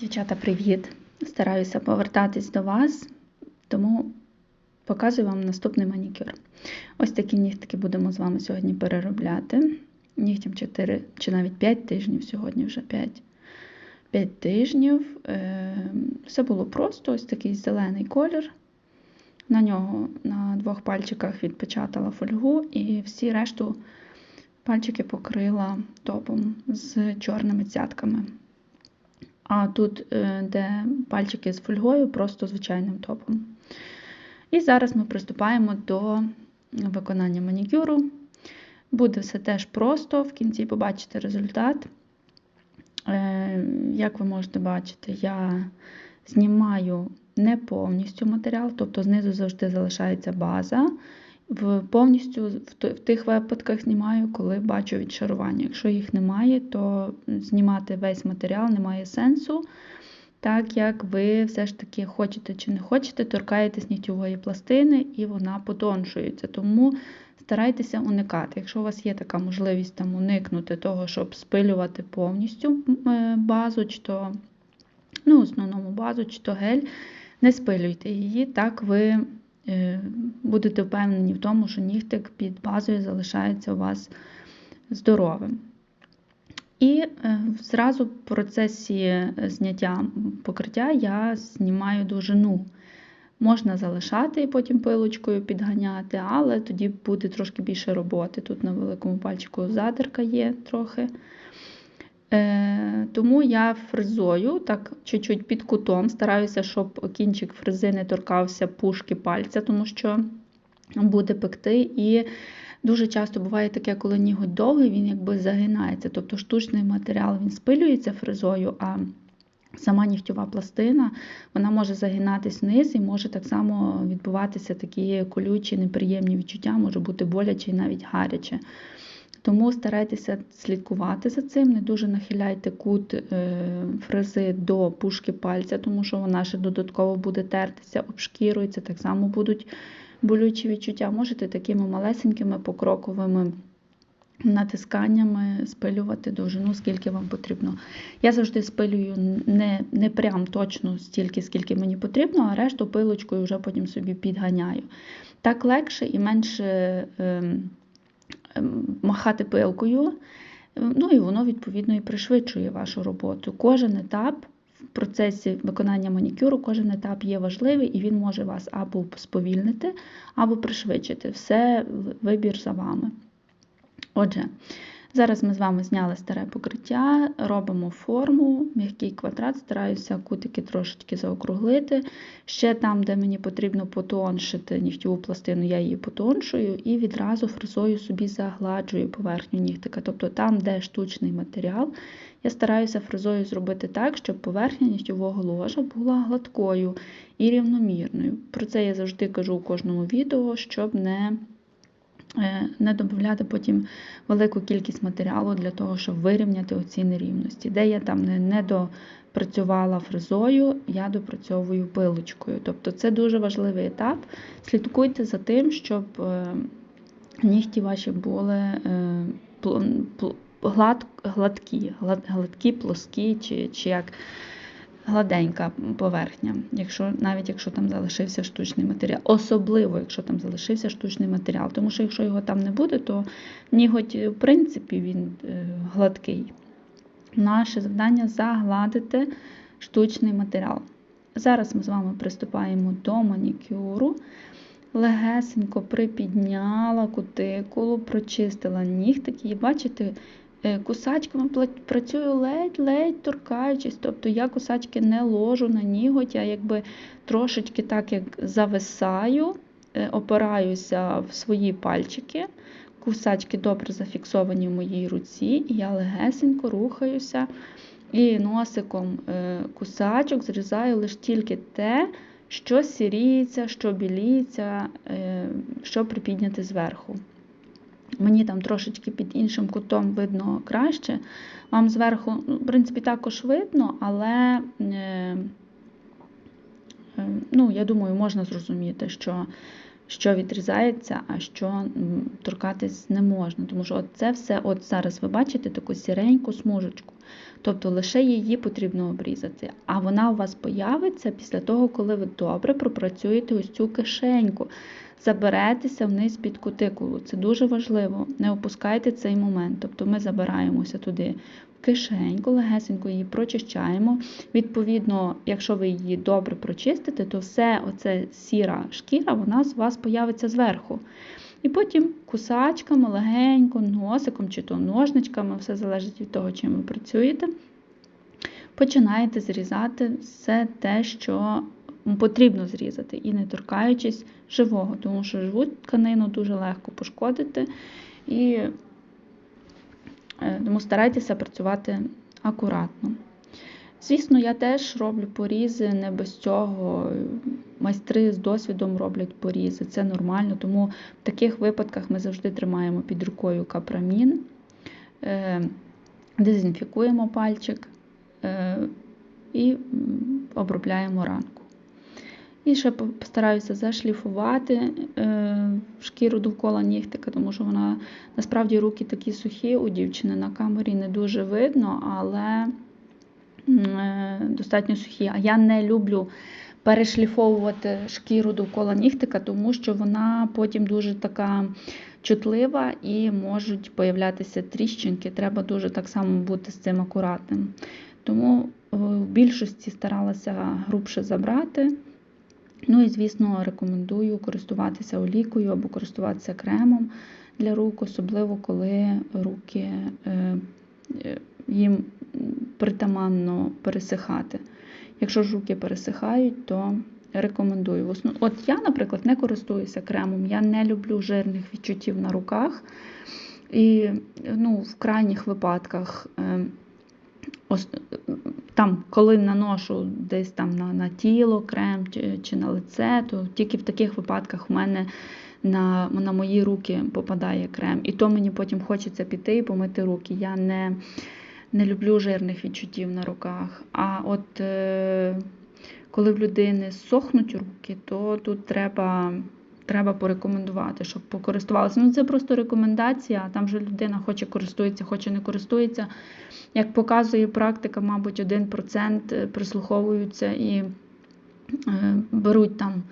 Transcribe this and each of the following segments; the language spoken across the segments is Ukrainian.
Дівчата, привіт! Стараюся повертатись до вас, тому показую вам наступний манікюр. Ось такі нігтики будемо з вами сьогодні переробляти. Нігтям 4 чи навіть 5 тижнів, сьогодні вже 5. 5 тижнів. Е, все було просто, ось такий зелений колір. На нього на двох пальчиках відпечатала фольгу і всі решту пальчики покрила топом з чорними цятками. А тут, е, де пальчики з фольгою, просто звичайним топом. І зараз ми приступаємо до виконання манікюру. Буде все теж просто, в кінці побачите результат. Е, як ви можете бачити, я знімаю не повністю матеріал, тобто знизу завжди залишається база. В Повністю в тих випадках знімаю, коли бачу відшарування. Якщо їх немає, то знімати весь матеріал немає сенсу. Так як ви все ж таки хочете чи не хочете, торкаєтесь нігтєвої пластини і вона потоншується. Тому старайтеся уникати. Якщо у вас є така можливість там уникнути того, щоб спилювати повністю е, базу, чи то ну, основному базу, чи то гель, не спилюйте її, так ви будете впевнені в тому, що нігтик під базою залишається у вас здоровим. І е, зразу в процесі зняття покриття я знімаю довжину. Можна залишати і потім пилочкою підганяти, але тоді буде трошки більше роботи. Тут на великому пальчику задерка є трохи. Тому я фрезою так чуть-чуть під кутом стараюся, щоб кінчик фрези не торкався пушки пальця, тому що буде пекти. І дуже часто буває таке, коли ніготь довгий, він якби загинається. Тобто штучний матеріал він спилюється фрезою, а сама нігтєва пластина вона може загинатись вниз і може так само відбуватися такі колючі, неприємні відчуття, може бути боляче і навіть гаряче. Тому старайтеся слідкувати за цим, не дуже нахиляйте кут е, фрези до пушки пальця, тому що вона ще додатково буде тертися, обшкірується, так само будуть болючі відчуття. Можете такими малесенькими покроковими натисканнями спилювати довжину, скільки вам потрібно. Я завжди спилюю не не прям точно стільки, скільки мені потрібно, а решту пилочкою вже потім собі підганяю. Так легше і менше. Ем, махати пилкою, ем, ну і воно, відповідно, і пришвидшує вашу роботу. Кожен етап в процесі виконання манікюру, кожен етап є важливий, і він може вас або сповільнити, або пришвидшити. Все вибір за вами. Отже, Зараз ми з вами зняли старе покриття, робимо форму, м'який квадрат, стараюся кутики трошечки заокруглити. Ще там, де мені потрібно потоншити нігтєву пластину, я її потоншую і відразу фрезою собі загладжую поверхню нігтика. Тобто там, де штучний матеріал, я стараюся фрезою зробити так, щоб поверхня нігтєвого ложа була гладкою і рівномірною. Про це я завжди кажу у кожному відео, щоб не не додати потім велику кількість матеріалу для того, щоб вирівняти оці нерівності. Де я там не допрацювала фрезою, я допрацьовую пилочкою. Тобто це дуже важливий етап. Слідкуйте за тим, щоб е, нігті ваші були е, гладкі, гладкі, плоскі, чи, чи як гладенька поверхня, якщо, навіть якщо там залишився штучний матеріал. Особливо, якщо там залишився штучний матеріал. Тому що якщо його там не буде, то ніготь, в принципі, він е, гладкий. Наше завдання загладити штучний матеріал. Зараз ми з вами приступаємо до манікюру. Легесенько припідняла кутикулу, прочистила нігтики. І бачите, кусачками працюю ледь-ледь торкаючись, тобто я кусачки не ложу на ніготь, а якби трошечки так як зависаю, е, опираюся в свої пальчики. Кусачки добре зафіксовані в моїй руці, і я легесенько рухаюся і носиком е, кусачок зрізаю лише тільки те, що сіріється, що біліється, що припідняти зверху. Мені там трошечки під іншим кутом видно краще. Вам зверху, ну, в принципі, також видно, але, е, е, ну, я думаю, можна зрозуміти, що що відрізається, а що торкатись не можна. Тому що от це все, от зараз ви бачите таку сіреньку смужечку. Тобто лише її потрібно обрізати. А вона у вас появиться після того, коли ви добре пропрацюєте ось цю кишеньку. Заберетеся вниз під кутикулу. Це дуже важливо. Не опускайте цей момент. Тобто ми забираємося туди в кишеньку, легесенько її прочищаємо. Відповідно, якщо ви її добре прочистите, то все оце сіра шкіра вона з вас появиться зверху. І потім кусачками, легенько, носиком чи то ножничками, все залежить від того, чим ви працюєте. Починаєте зрізати все те, що потрібно зрізати, і не торкаючись живого, тому що живу тканину дуже легко пошкодити. І е, тому старайтеся працювати акуратно. Звісно, я теж роблю порізи, не без цього. Майстри з досвідом роблять порізи, це нормально, тому в таких випадках ми завжди тримаємо під рукою капрамін, е, дезінфікуємо пальчик е, і обробляємо ранку. І постараюся зашліфувати е, шкіру довкола нігтика, тому що вона насправді руки такі сухі у дівчини на камері не дуже видно, але достатньо сухі. А я не люблю перешліфовувати шкіру довкола нігтика, тому що вона потім дуже така чутлива і можуть появлятися тріщинки. Треба дуже так само бути з цим акуратним. Тому в більшості старалася грубше забрати. Ну і, звісно, рекомендую користуватися олійкою або користуватися кремом для рук, особливо коли руки е, їм притаманно пересихати. Якщо ж руки пересихають, то рекомендую. От я, наприклад, не користуюся кремом, я не люблю жирних відчуттів на руках. І ну, в крайніх випадках, е, там, коли наношу десь там на на тіло крем чи, чи на лице, то тільки в таких випадках в мене на на мої руки попадає крем. І то мені потім хочеться піти і помити руки. Я не не люблю жирних відчуттів на руках. А от е, коли в людини сохнуть руки, то тут треба треба порекомендувати, щоб покористувалися. Ну, Це просто рекомендація, там вже людина хоче користується, хоче не користується. Як показує практика, мабуть, 1% прислуховуються і е, беруть там.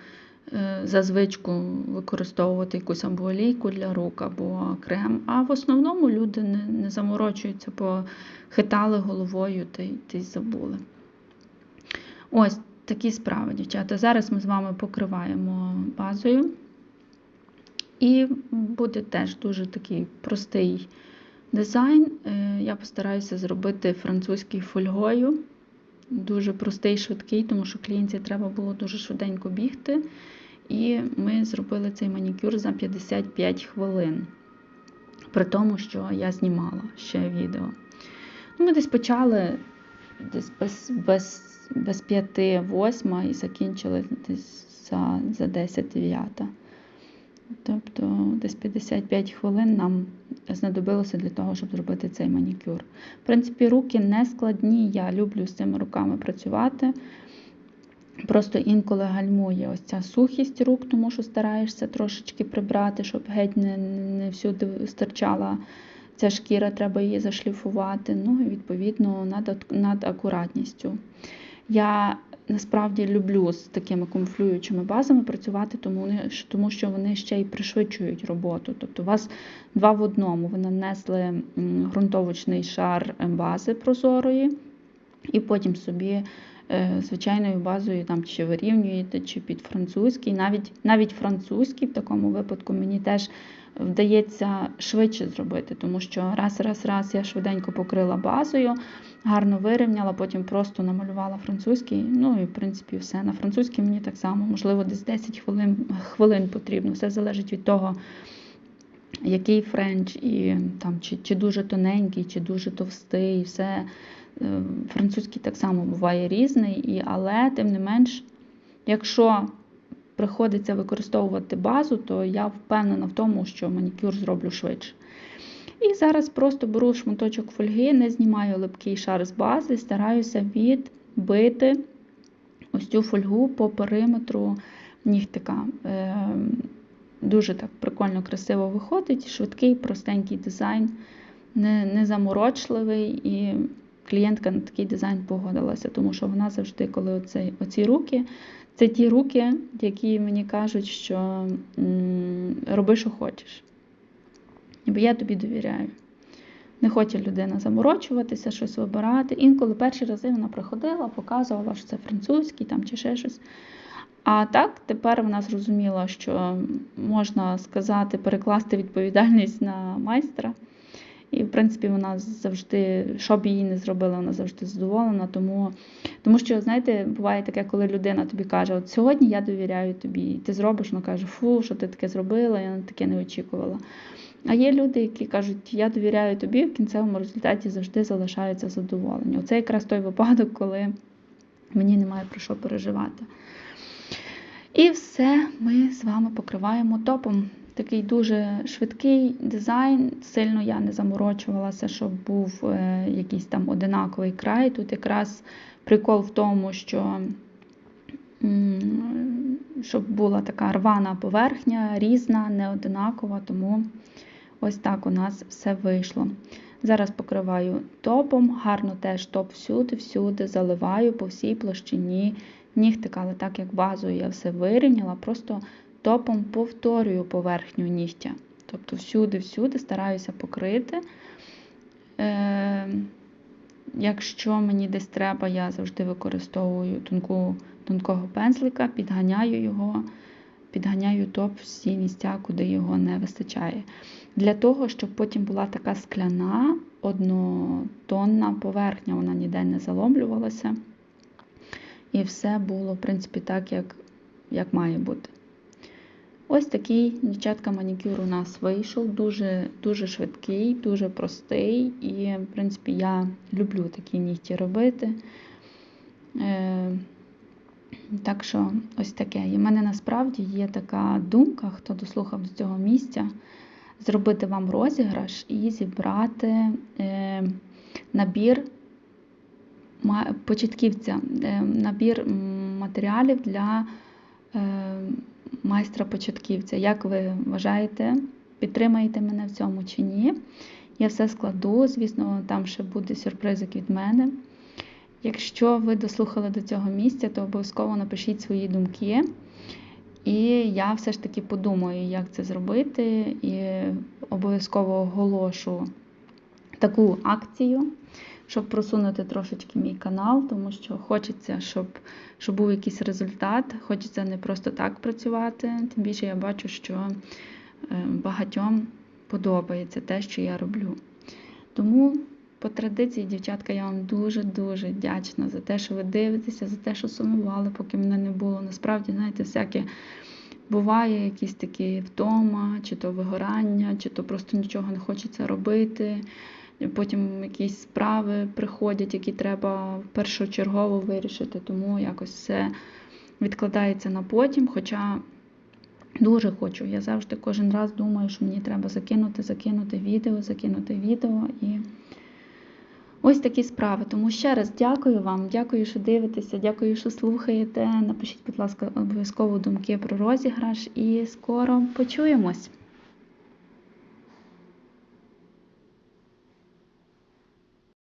Е, за звичку використовувати якусь або олійку для рук, або крем. А в основному люди не не заморочуються, похитали головою та й, та й забули. Ось такі справи, дівчата. Зараз ми з вами покриваємо базою. І буде теж дуже такий простий дизайн. Е, я постараюся зробити французькою фольгою. Дуже простий, швидкий, тому що клієнтці треба було дуже швиденько бігти. І ми зробили цей манікюр за 55 хвилин. При тому, що я знімала ще відео. Ну, Ми десь почали десь без без, без 5-8 і закінчили десь за за 10-9. Тобто десь 55 хвилин нам знадобилося для того, щоб зробити цей манікюр. В принципі, руки не складні, я люблю з цими руками працювати. Просто інколи гальмує ось ця сухість рук, тому що стараєшся трошечки прибрати, щоб геть не не всюди стирчала ця шкіра, треба її зашліфувати. Ну і відповідно над, над акуратністю. Я насправді люблю з такими камуфлюючими базами працювати, тому, тому що вони ще й пришвидшують роботу. Тобто у вас два в одному. Ви нанесли ґрунтовочний шар бази прозорої, і потім собі. Е, звичайною базою там чи вирівнюєте, чи під французький. Навіть навіть французький в такому випадку мені теж вдається швидше зробити, тому що раз, раз, раз я швиденько покрила базою, гарно вирівняла, потім просто намалювала французький. Ну і в принципі все. На французький мені так само, можливо, десь 10 хвилин, хвилин потрібно. Все залежить від того. Який френч, і там чи чи дуже тоненький, чи дуже товстий, все французький так само буває різний, але, тим не менш, якщо приходиться використовувати базу, то я впевнена в тому, що манікюр зроблю швидше. І зараз просто беру шматочок фольги, не знімаю липкий шар з бази, стараюся відбити ось цю фольгу по периметру нігтика. Е, дуже так прикольно, красиво виходить. Швидкий, простенький дизайн, не, не заморочливий. І клієнтка на такий дизайн погодилася, тому що вона завжди, коли оці, оці руки, це ті руки, які мені кажуть, що роби, що хочеш. Бо я тобі довіряю. Не хоче людина заморочуватися, щось вибирати. Інколи перші рази вона приходила, показувала, що це французький там, чи ще щось. А так, тепер вона зрозуміла, що можна сказати, перекласти відповідальність на майстра. І, в принципі, вона завжди, що б її не зробила, вона завжди задоволена. Тому, тому що, знаєте, буває таке, коли людина тобі каже, от сьогодні я довіряю тобі, і ти зробиш, вона каже, фу, що ти таке зробила, я таке не очікувала. А є люди, які кажуть, я довіряю тобі, в кінцевому результаті завжди залишаються задоволені. Оце якраз той випадок, коли мені немає про що переживати. І все ми з вами покриваємо топом. Такий дуже швидкий дизайн. Сильно я не заморочувалася, щоб був е, якийсь там одинаковий край. Тут якраз прикол в тому, що щоб була така рвана поверхня, різна, не одинакова, тому ось так у нас все вийшло. Зараз покриваю топом, гарно теж топ всюди-всюди, заливаю по всій площині нігтика, але так як базою я все вирівняла, просто топом повторюю поверхню нігтя. Тобто всюди-всюди стараюся покрити. Е, Якщо мені десь треба, я завжди використовую тонку, тонкого пензлика, підганяю його, підганяю топ всі місця, куди його не вистачає. Для того, щоб потім була така скляна, однотонна поверхня, вона ніде не заломлювалася. І все було, в принципі, так, як, як має бути. Ось такий дівчатка манікюр у нас вийшов. Дуже дуже швидкий, дуже простий. І, в принципі, я люблю такі нігті робити. Е, Так що, ось таке. І в мене насправді є така думка, хто дослухав до цього місця, зробити вам розіграш і зібрати е, набір початківця, е, набір матеріалів для майстра-початківця. Як ви вважаєте, підтримаєте мене в цьому чи ні? Я все складу, звісно, там ще буде сюрпризик від мене. Якщо ви дослухали до цього місця, то обов'язково напишіть свої думки. І я все ж таки подумаю, як це зробити, і обов'язково оголошу таку акцію щоб просунути трошечки мій канал, тому що хочеться, щоб щоб був якийсь результат. Хочеться не просто так працювати. Тим більше я бачу, що е, багатьом подобається те, що я роблю. Тому, по традиції, дівчатка, я вам дуже-дуже вдячна за те, що ви дивитеся, за те, що сумували, поки мене не було. Насправді, знаєте, всяке. Буває якісь такі втома, чи то вигорання, чи то просто нічого не хочеться робити потім якісь справи приходять, які треба першочергово вирішити, тому якось все відкладається на потім. Хоча дуже хочу, я завжди кожен раз думаю, що мені треба закинути, закинути відео, закинути відео і. Ось такі справи. Тому ще раз дякую вам, дякую, що дивитеся, дякую, що слухаєте. Напишіть, будь ласка, обов'язково думки про розіграш і скоро почуємось.